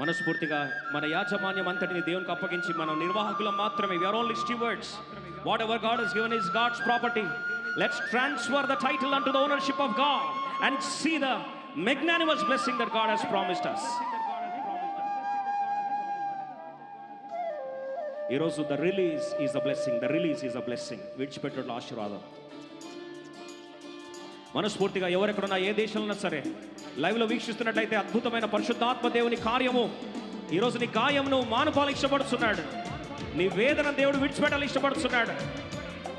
మనస్ఫూర్తిగా మన యాజమాన్యం అంతటిని దేవునికి అప్పగించి మనం నిర్వాహకులం మాత్రమే we are only stewards whatever God is given is God's property let's transfer the title unto the ownership of God and see the magnanimous blessing that God has promised us ఈరోజు the release is the blessing the release is the blessing విడిచిపెట్టడం ఆశీర్వాదం మనస్ఫూర్తిగా ఎవరెక్కడున్నా ఏ దేశంలో ఉన్నా సరే లైవ్లో వీక్షిస్తున్నట్లయితే అద్భుతమైన పరిశుద్ధాత్మ దేవుని కార్యము. ఈరోజు నీ గాయమును మానుపాలు ఇష్టపడుతున్నాడు నీ వేదన దేవుడు విడిచిపెట్టాలి ఇష్టపడుతున్నాడు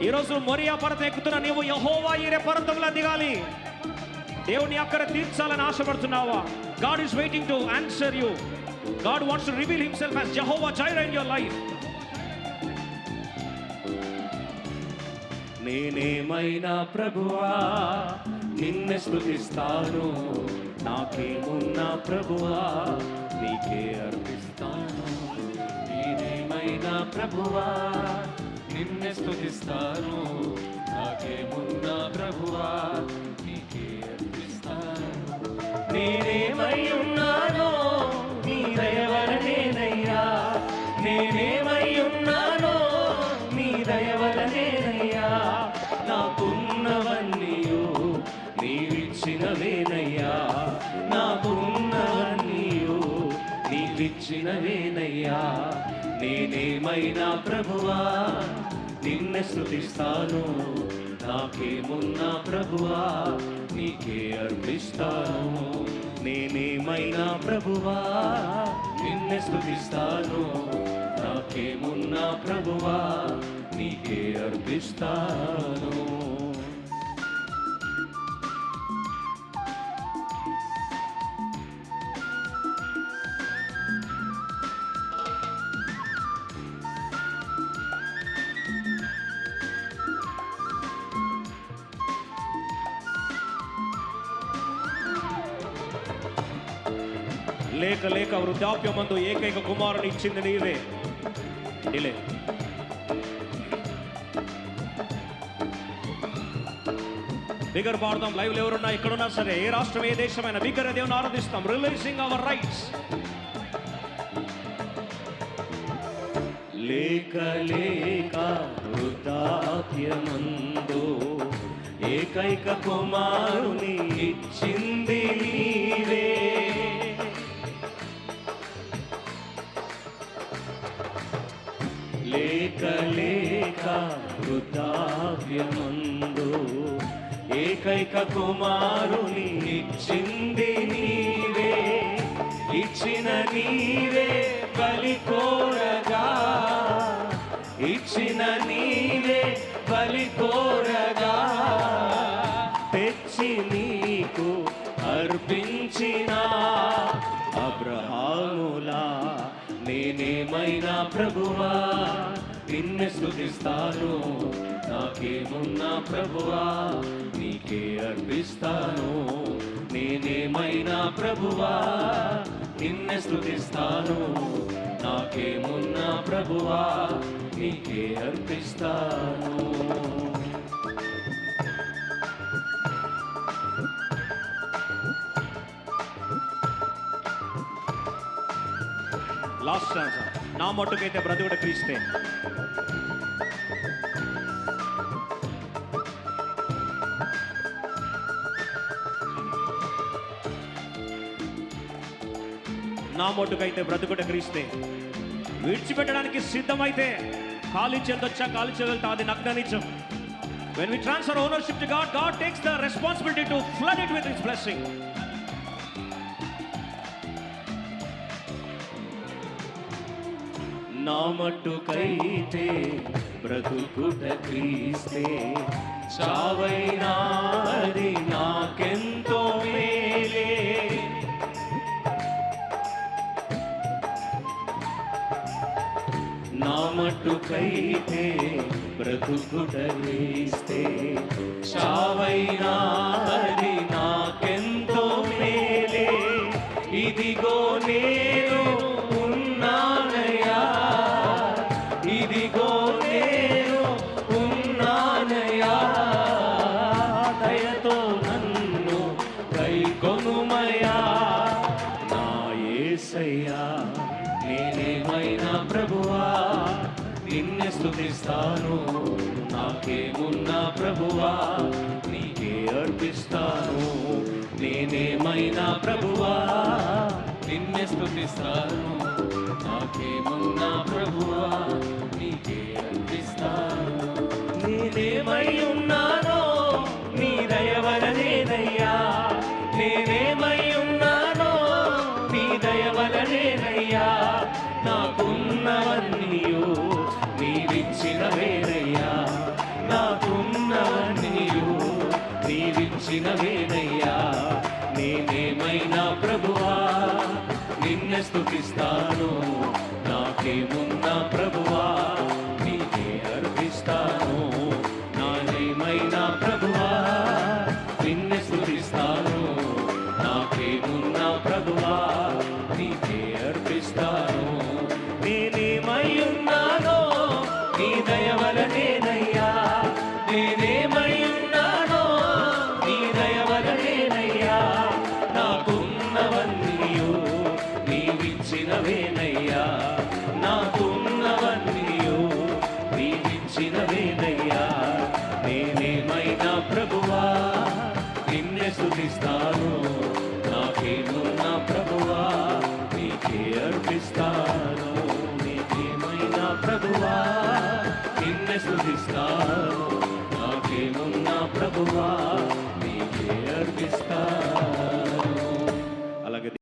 ఈరోజు మొరియా పరత ఎక్కుతున్న నీవు యహోవా ఈరే పర్వతంలో దిగాలి. దేవుని అక్కడ తీర్చాలని ఆశపడుతున్నావా? God is waiting to answer you God wants to reveal himself as Jehovah Jireh in your life నేనేమైనా ప్రభువా? నిన్నే స్థుతిస్తాను నాకేమున్నా ప్రభువా? నీకే అర్పిస్తాను. నేనేమైనా ప్రభువా? నిన్నే స్థుతిస్తాను నాకేమున్నా ప్రభువా? నేనయ్యా నేనేమైనా ప్రభువా? నిన్నే స్థుతిస్తాను నాకేమున్నా ప్రభువా? నీకే అర్పిస్తాను నేనేమైనా ప్రభువా? నిన్నే స్థుతిస్తాను నాకేమున్నా ప్రభువా? నీకే అర్పిస్తాను. లేక లేక వృద్ధాప్యమందు ఏకైక కుమారుని ఇచ్చింది నీవే. డిలే. బిగర్ పాడదాం లైవ్ ఎవరున్నా ఎక్కడున్నా సరే ఏ రాష్ట్రం ఏ దేశమైనా బిగ్గర దేవుని ఆరాధిస్తాం. రిలీజింగ్ అవర్ రైట్స్ లేక లేక వృద్ధాప్యమందు ఏకైక కుమారుని ఇచ్చింది నీ లేక ఏకైక కుమారుని ఇచ్చింది నీవే ఇచ్చిన నీవే బలి కోరగా ఇచ్చిన నీవే బలి కోరగా తెచ్చి నీకు అర్పించిన అబ్రహాములా నేనేమైనా ప్రభువా? నిన్ను స్థుతిస్తాను నాకేమున్నా ప్రభువా? నీకే అర్పిస్తాను. నేనేమైనా ప్రభువా? నిన్ను స్థుతిస్తాను నాకేమున్నా ప్రభువా? నీకే అర్పిస్తాను. లాస్ట్ ఛాన్స్ నా మట్టుకైతే బ్రతుకుడు క్రీస్తే. నా మొట్టుకైతే బ్రతుకుట క్రీస్తే. విడిచిపెట్టడానికి సిద్ధమైతే ఖాళీ చేతి వచ్చా ఖాళీ చేతి అది నగ్న నిజం when we transfer ownership to God God takes the responsibility to flood it with its blessing నా మట్టుకైతే బ్రతుకుట క్రీస్తే. చావైనాది నాకెంతో మే బ్రతుకైతే మట్టుకైతే బ్రతుకుట చావైనా అది నాకెంతో మేలే. ఇదిగో నేను ఉన్నానయ్యా. ఇదిగో నేను ఉన్నానయ్యా. దయతో నన్ను కైకొనుమయా నా ఏసయ్యా ప్రభు నిన్నే స్థుతిస్తాను నాకేమున్నా ప్రభువా నీకే అర్పిస్తాను. నేనేమైనా ప్రభువా నిన్నే స్థుతిస్తాను నాకేమున్నా ప్రభువా నీకే అర్పిస్తాను. నేనేమై ఉన్నాను నీవిచ్చినవేనయ్యా నేనేమైనా ప్రభువా? నిన్నే స్థుతిస్తాను నాకేమున్నా ప్రభువా? నీకే అర్పిస్తాను నానేమైనా ప్రభువా? నిన్నే స్థుతిస్తాను నాకేమున్నా ప్రభువా? నీకే అర్పిస్తాను నేనేమై ఉన్నానో నీ దయవలనేనయ్యా నేనేమై star.